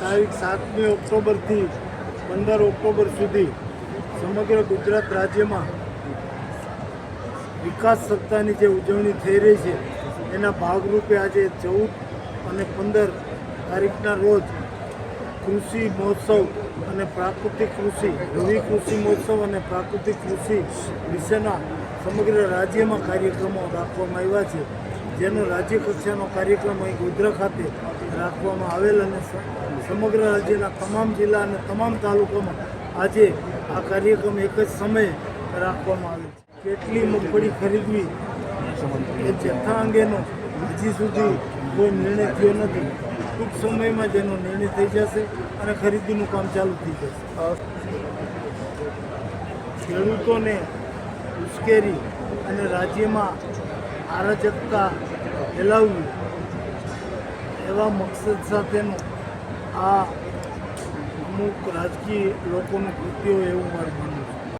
તારીખ સાતમી ઓક્ટોબરથી પંદર ઓક્ટોબર સુધી સમગ્ર ગુજરાત રાજ્યમાં વિકાસ સપ્તાહની જે ઉજવણી થઈ રહી છે, એના ભાગરૂપે આજે ચૌદ અને પંદર તારીખના રોજ કૃષિ મહોત્સવ અને પ્રાકૃતિક કૃષિ રવિ કૃષિ મહોત્સવ અને પ્રાકૃતિક કૃષિ વિશેના સમગ્ર રાજ્યમાં કાર્યક્રમો રાખવામાં આવ્યા છે. જેનો રાજ્ય કક્ષાનો કાર્યક્રમ અહીં ગોધરા ખાતે રાખવામાં આવેલ અને સમગ્ર રાજ્યના તમામ જિલ્લા અને તમામ તાલુકામાં આજે આ કાર્યક્રમ એક જ સમયે રાખવામાં આવે છે. કેટલી મગફળી ખરીદવી એ જથ્થા અંગેનો હજી સુધી કોઈ નિર્ણય થયો નથી. ટૂંક સમયમાં જેનો નિર્ણય થઈ જશે અને ખરીદીનું કામ ચાલુ થઈ જશે. ખેડૂતોને ઉશ્કેરી અને રાજ્યમાં અરાજકતા ફેલાવવી એવા મકસદ સાથેનું આ અમુક રાજકીય લોકોનું કૃત્ય એવું મારું માનવું છે.